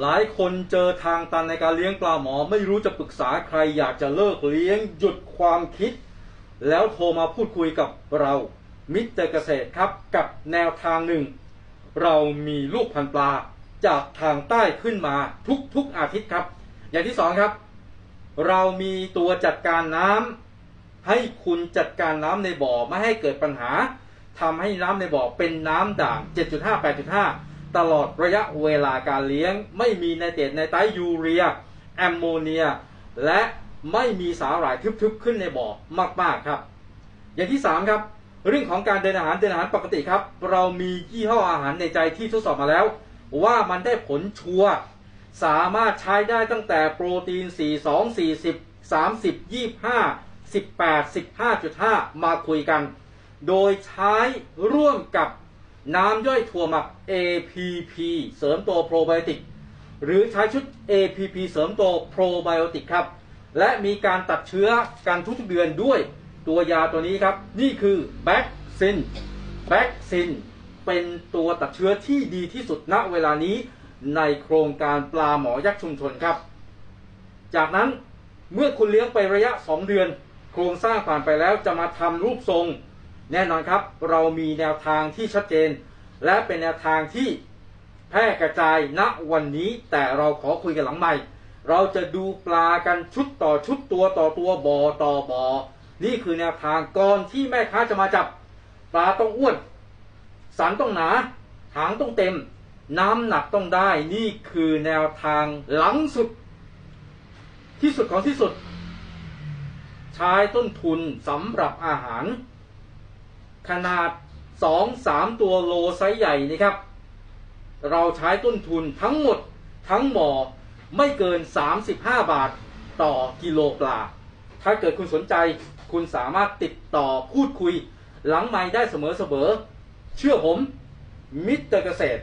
หลายคนเจอทางตันในการเลี้ยงปลาหมอ ไม่รู้จะปรึกษาใครอยากจะเลิกเลี้ยงหยุดความคิด แล้วโทรมาพูดคุยกับเรามิตรเกษตรครับกับแนวทางหนึ่ง เรามีลูกพันปลาจากทางใต้ขึ้นมาทุกๆอาทิตย์ครับ อย่างที่สองครับ เรามีตัวจัดการน้ำให้คุณจัดการน้ำในบ่อไม่ให้เกิดปัญหาทำให้น้ำในบ่อเป็นน้ำด่าง 7.5 8.5 ตลอดระยะเวลาการเลี้ยง ไม่มีไนเตรตไนไตรยูเรีย แอมโมเนีย และไม่มีสาหร่ายทึบๆขึ้นในบ่อมากๆครับ อย่างที่ 3 ครับ เรื่องของการเดินอาหารเดินอาหารปกติครับ เรามียี่ห้ออาหารในใจที่ทดสอบมาแล้ว ว่ามันได้ผลชัวร์สามารถใช้ได้ตั้งแต่โปรตีน 42 40 30 25 18 15.5 มาคุยกัน โดยใช้ร่วมกับ น้ำย่อยถั่วหมัก APP เสริมตัวโปรไบโอติก หรือใช้ชุด APP เสริมตัวโปรไบโอติกครับ และมีการตัดเชื้อกันทุกเดือนด้วยตัวยาตัวนี้ครับ นี่คือแบ็กซินแบ็กซินเป็นตัวตัดเชื้อที่ดีที่สุดณเวลานี้ในโครงการปลาหมอยักษ์ชุมชนครับ จากนั้นเมื่อคุณเลี้ยงไประยะ 2 เดือน โครงสร้างผ่านไปแล้วจะมาทำรูปทรง แน่นอนครับ เรามีแนวทางที่ชัดเจน และเป็นแนวทางที่แพร่กระจายณวันนี้แต่เราขอคุยกันหลังใหม่ เราจะดูปลากันชุดต่อชุดตัวต่อตัวบอต่อบอนี่คือแนวทางก่อนที่แม่ค้าจะมาจับ ปลาต้องอ้วน สันต้องหนา หางต้องเต็ม น้ำหนักต้องได้ นี่คือแนวทางหลังสุด ที่สุดของที่สุด ใช้ต้นทุนสำหรับอาหาร ขนาด 2-3 ตัวโลไซส์ใหญ่นะครับ เราใช้ต้นทุนทั้งหมดทั้งหมอไม่เกิน 35 บาทต่อกิโลปลา ถ้าเกิดคุณสนใจคุณสามารถติดต่อพูดคุย หลังไม้ได้เสมอเสมอๆเชื่อผม มิสเตอร์เกษตร